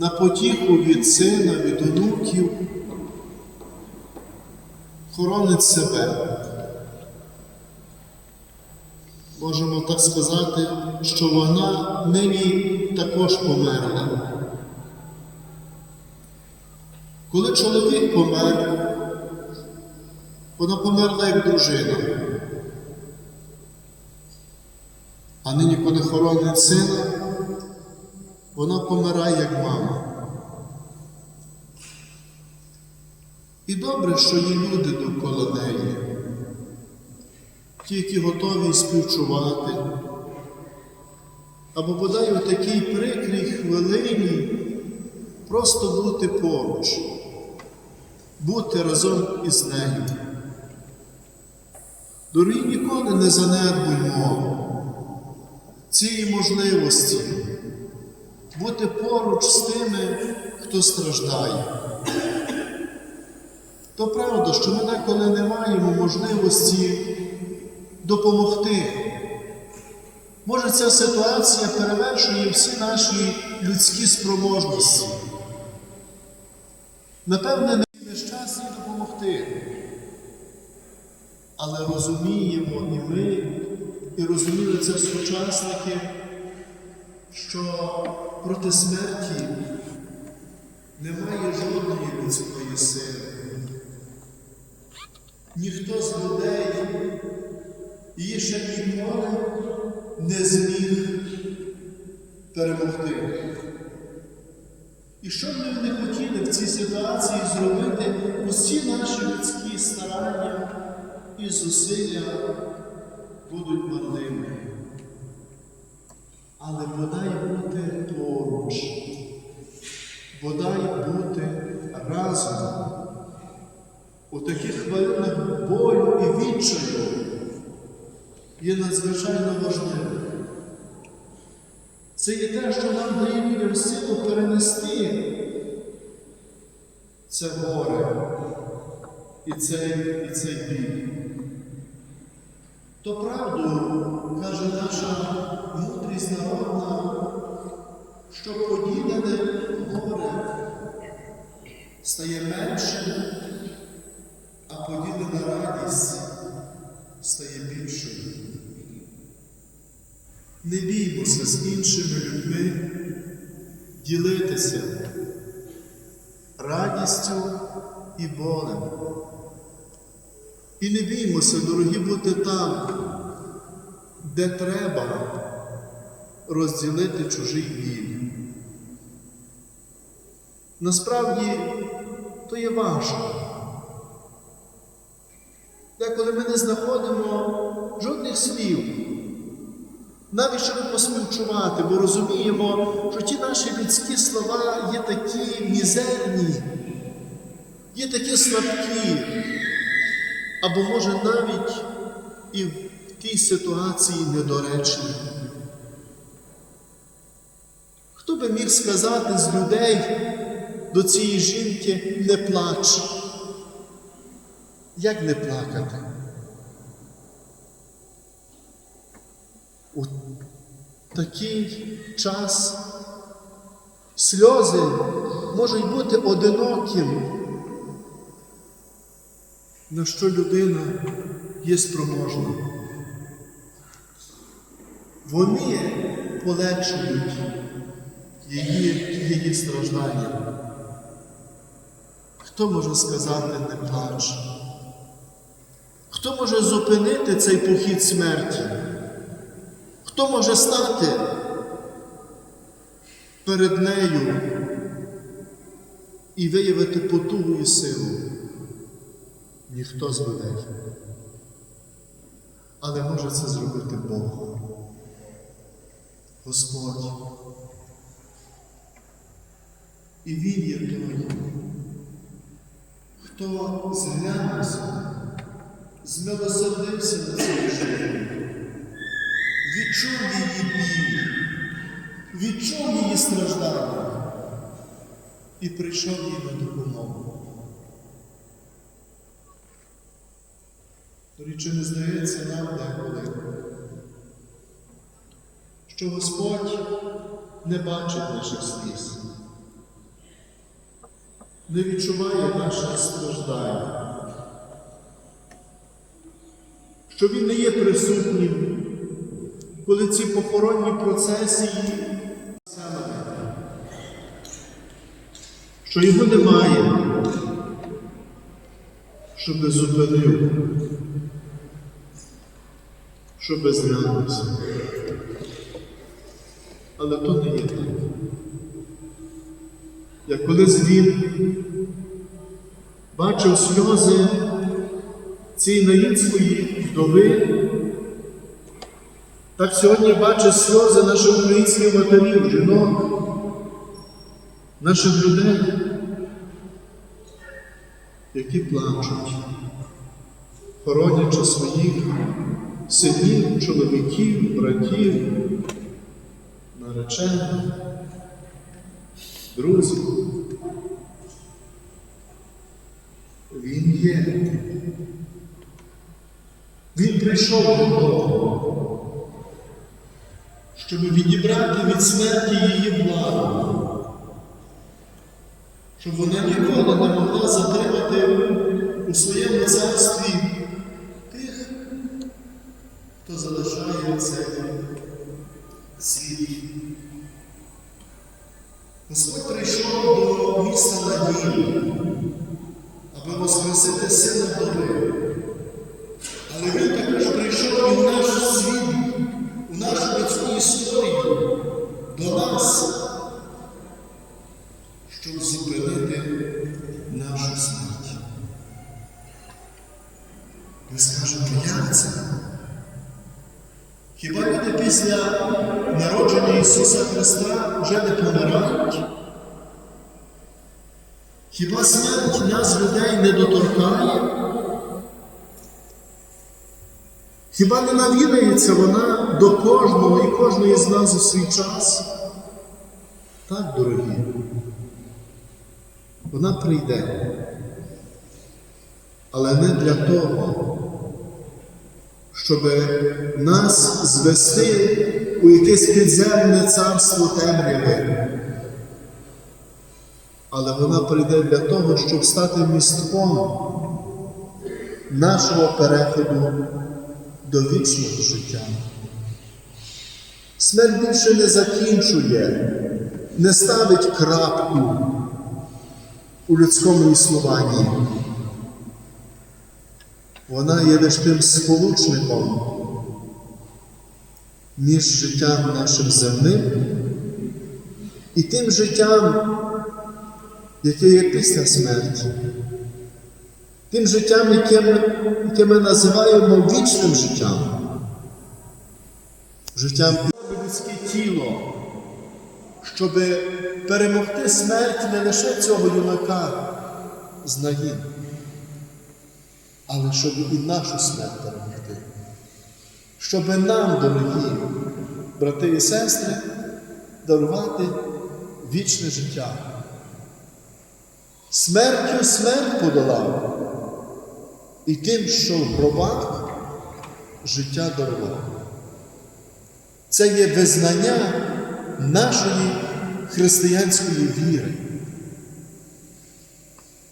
на потіху від сина, від онуків, хоронить себе. Можемо так сказати, що вона нині також померла. Коли чоловік помер, вона померла як дружина. А нині, коли хоронить сина, вона помирає як мама. І добре, що є люди довкола неї, ті, які готові співчувати, або бодай у такій прикрій хвилині просто бути поруч, бути разом із нею. Дорогі, ніколи не занедбуймо цієї можливості бути поруч з тими, хто страждає. То правда, що ми деколи не маємо можливості допомогти. Може, ця ситуація перевершує всі наші людські спроможності. Напевне, не їй допомогти. Але розуміємо і ми, і розуміли це сучасники, що проти смерті немає жодної людської сили. Ніхто з людей її ще ніколи не зміг перемогти. І що б ми не хотіли в цій ситуації зробити, усі наші людські старання і зусилля будуть марними. Але бодай бути поруч, бодай бути разом у таких хвилинах болю і відчаю є надзвичайно важливим. Це є те, що нам дає людям силу перенести це горе і цей, і цей біль. То правду каже наша мудрість народна, що поділене горе стає меншим, а поділена радість стає більшою. Не біймося з іншими людьми ділитися радістю і болем. І не біймося, дорогі, бути там, де треба розділити чужий біль. Насправді то є важко. Деколи ми не знаходимо жодних слів, навіть щоб поспівчувати, бо розуміємо, що ті наші людські слова є такі мізерні, є такі слабкі, або, може, навіть і в тій ситуації недоречні. Хто би міг сказати з людей до цієї жінки не плач? Як не плакати? У такий час сльози можуть бути одиноким, на що людина є спроможна. Вони полегшують її, її страждання. Хто може сказати не плач? Хто може зупинити цей похід смерті? Хто може стати перед нею і виявити потугу і силу? Ніхто з людей. Але може це зробити Бог. Господь. І Він є той, хто зглянувся, змилосердився на цю життя, відчув її біль, відчув її страждання. І прийшов їй на допомогу. Тоді чи не здається нам деколи, що Господь не бачить наших сліз, не відчуває наших страждань, що Він не є присутнім, коли ці похоронні процесії що його немає, щоб зупинив, щоб зглянувся. Але то не є. Як колись він бачив сльози цієї наїнської вдови, так сьогодні бачить сльози наших українських матерів, жінок, наших людей, які плачуть, хоронячи своїх синів, чоловіків, братів, наречених, друзів. Він є. Він прийшов до того, щоб відібрати від смерті її владу, щоб вона ніколи не могла затримати у своєму царстві тих, хто залишає цей світ. Господь прийшов до міста Надії, аби воскресити сина вдови. Хіба не навідається вона до кожного і кожної з нас у свій час? Так, дорогі, вона прийде, але не для того, щоб нас звести у якесь підземне царство темряви. Але вона прийде для того, щоб стати містком нашого переходу до вічного життя. Смерть більше не закінчує, не ставить крапку у людському існуванні. Вона є лише тим сполучником між життям нашим земним і тим життям, яке є після смерті, тим життям, яке ми, яке ми називаємо вічним життям, життям людське тіло, щоб перемогти смерть не лише цього юнака з Наїн, але щоб і нашу смерть перемогти. Щоб нам, дорогі брати і сестри, дарувати вічне життя. Смертю смерть подолав, і тим, що в життя дарував. Це є визнання нашої християнської віри.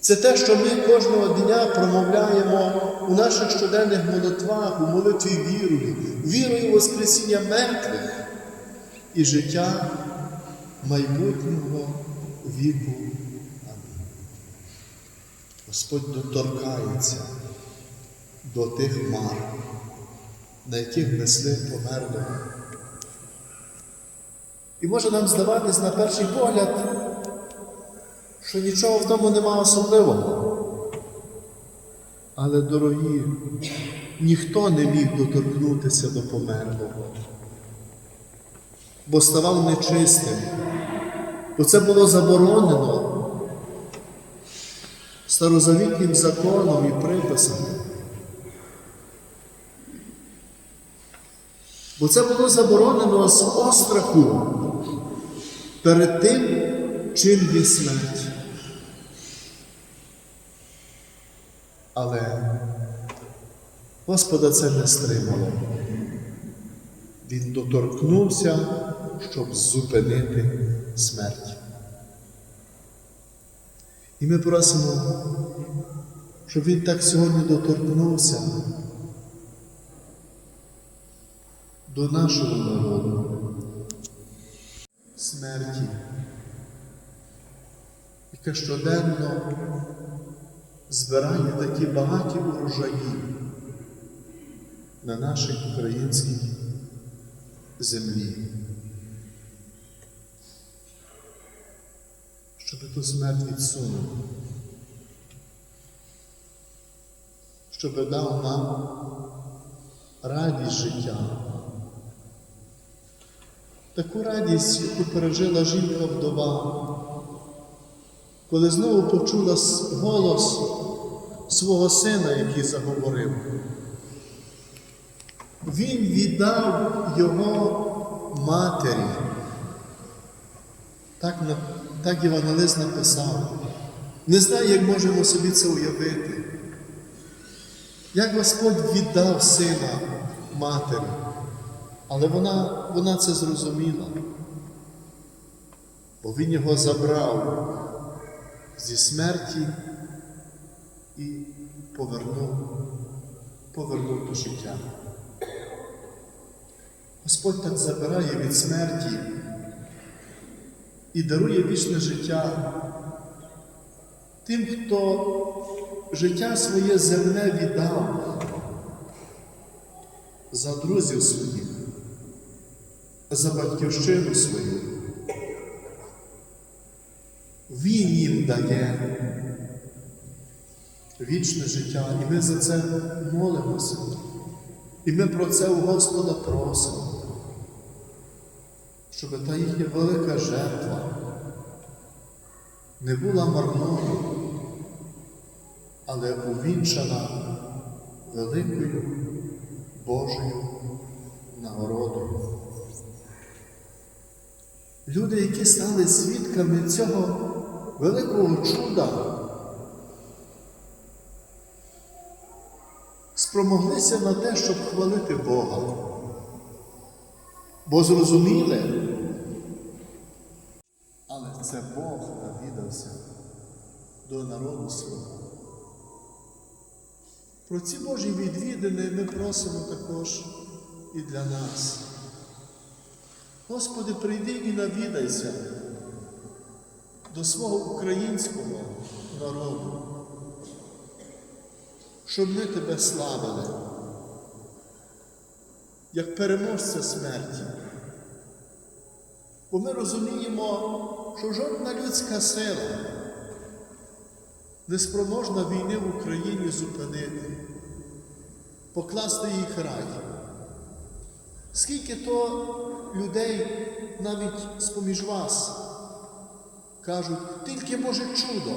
Це те, що ми кожного дня промовляємо у наших щоденних молитвах, у молитві вірою, вірою в Воскресіння мертвих і життя майбутнього віку. Господь доторкається до тих мар, на яких несли померлого. І може нам здаватись на перший погляд, що нічого в тому нема особливого. Але, дорогі, ніхто не міг доторкнутися до померлого, бо ставав нечистим, бо це було заборонено старозавітнім законом і приписами. Бо це було заборонено з остраху перед тим, чим є смерть. Але Господа це не стримало. Він доторкнувся, щоб зупинити смерть. І ми просимо, щоб Він так сьогодні доторкнувся до нашого народу, смерті, яка щоденно збирає такі багаті урожаї на нашій українській землі. Щоб ту смерть відсунув, щоб дав нам радість життя. Таку радість, яку пережила жінка вдова, коли знову почула голос свого сина, який заговорив. Він віддав його матері. Так, так Євангелист написав. Не знаю, як можемо собі це уявити. Як Господь віддав сина матері, але вона, вона це зрозуміла, бо Він його забрав зі смерті і повернув, повернув до життя. Господь так забирає від смерті і дарує вічне життя тим, хто життя своє земне віддав за друзів своїх, за батьківщину свою. Він їм дає вічне життя, і ми за це молимося. І ми про це у Господа просимо, щоб та їхня велика жертва не була марною, але увінчана великою Божою нагородою. Люди, які стали свідками цього великого чуда, спромоглися на те, щоб хвалити Бога, бо зрозуміли, це Бог навідався до народу свого. Про ці Божі відвідини ми просимо також і для нас. Господи, прийди і навідайся до свого українського народу, щоб ми тебе славили, як переможця смерті. Бо ми розуміємо, що жодна людська сила не спроможна війни в Україні зупинити, покласти їй край. Скільки то людей навіть з-поміж вас кажуть, тільки Боже чудо,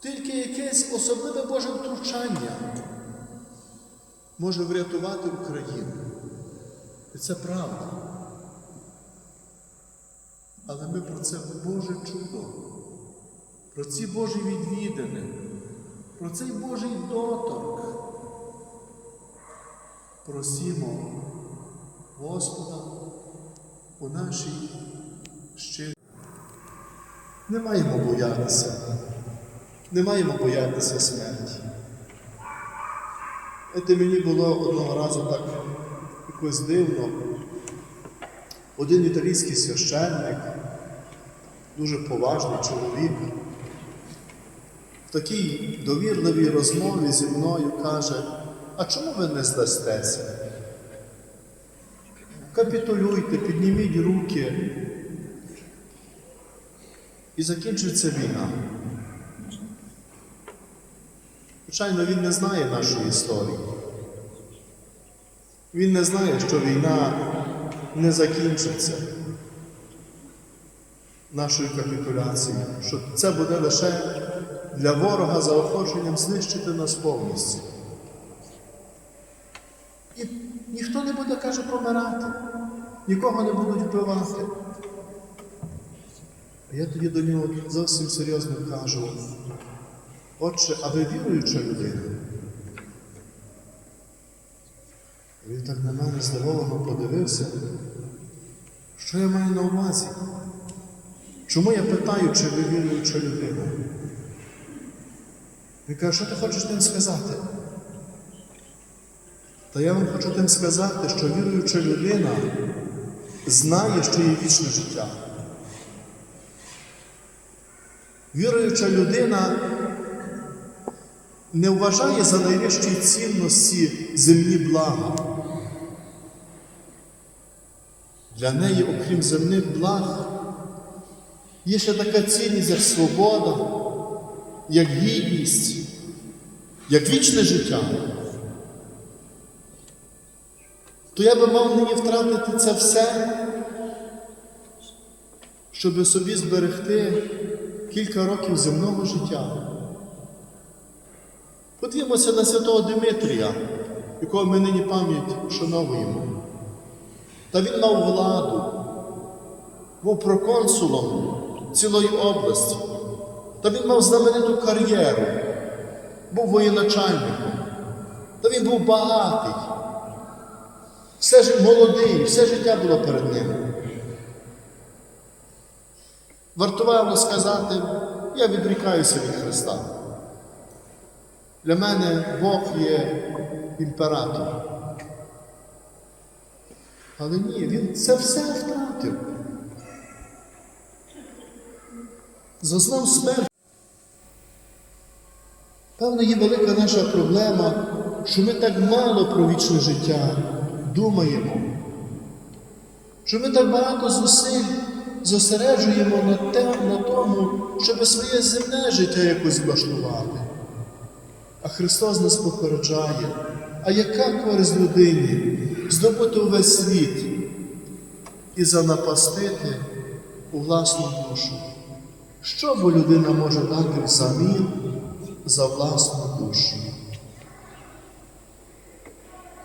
тільки якесь особливе Боже втручання може врятувати Україну. І це правда. Але ми про це Боже чудо, про ці Божі відвідини, про цей Божий доторк. Просімо Господа у нашій щирі. Не маємо боятися, не маємо боятися смерті. Це мені було одного разу так якось дивно. Один італійський священник, дуже поважний чоловік, в такій довірливій розмові зі мною каже, а чому ви не здастеся? Капітулюйте, підніміть руки і закінчиться війна. Звичайно, він не знає нашої історії. Він не знає, що війна не закінчиться нашою капітуляцією, що це буде лише для ворога заохоченням знищити нас повністю. І ніхто не буде, каже, помирати, нікого не будуть вбивати. А я тоді до нього зовсім серйозно кажу, отче, а ви віруюча людина? Він так на мене здивовано подивився, що я маю на увазі. Чому я питаю, чи ви віруюча людина? Він каже, що ти хочеш тим сказати? Та я вам хочу тим сказати, що віруюча людина знає, що є вічне життя. Віруюча людина не вважає за найвищі цінності земні блага. Для неї, окрім земних благ, є ще така цінність, як свобода, як гідність, як вічне життя. То я би мав нині втратити це все, щоб собі зберегти кілька років земного життя. Подивімося на святого Димитрія, якого ми нині пам'ять шановуємо. Та він мав владу, був проконсулом цілої області. Та він мав знамениту кар'єру, був воєначальником, та він був багатий, все ж молодий, все життя було перед ним. Вартувало сказати, я відрікаюся від Христа. Для мене Бог є імператор. Але ні, він це все втратив. Зазнав смерть. Певно, є велика наша проблема, що ми так мало про вічне життя думаємо, що ми так багато зусиль зосереджуємо на, те, на тому, щоб своє земне життя якось влаштувати. А Христос нас попереджає, а яка користь людині здобути увесь світ і занапастити у власну душу? Що бо людина може дати взамін за власну душу?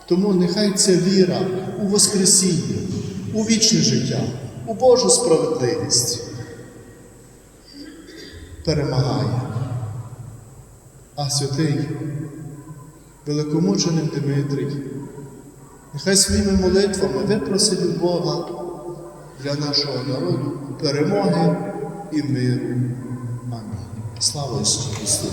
Тому нехай ця віра у Воскресіння, у вічне життя, у Божу справедливість перемагає. А святий великомучений Дмитрій, нехай своїми молитвами випросить у Бога для нашого народу перемоги і миру. Амінь. Слава Ісусу Христу!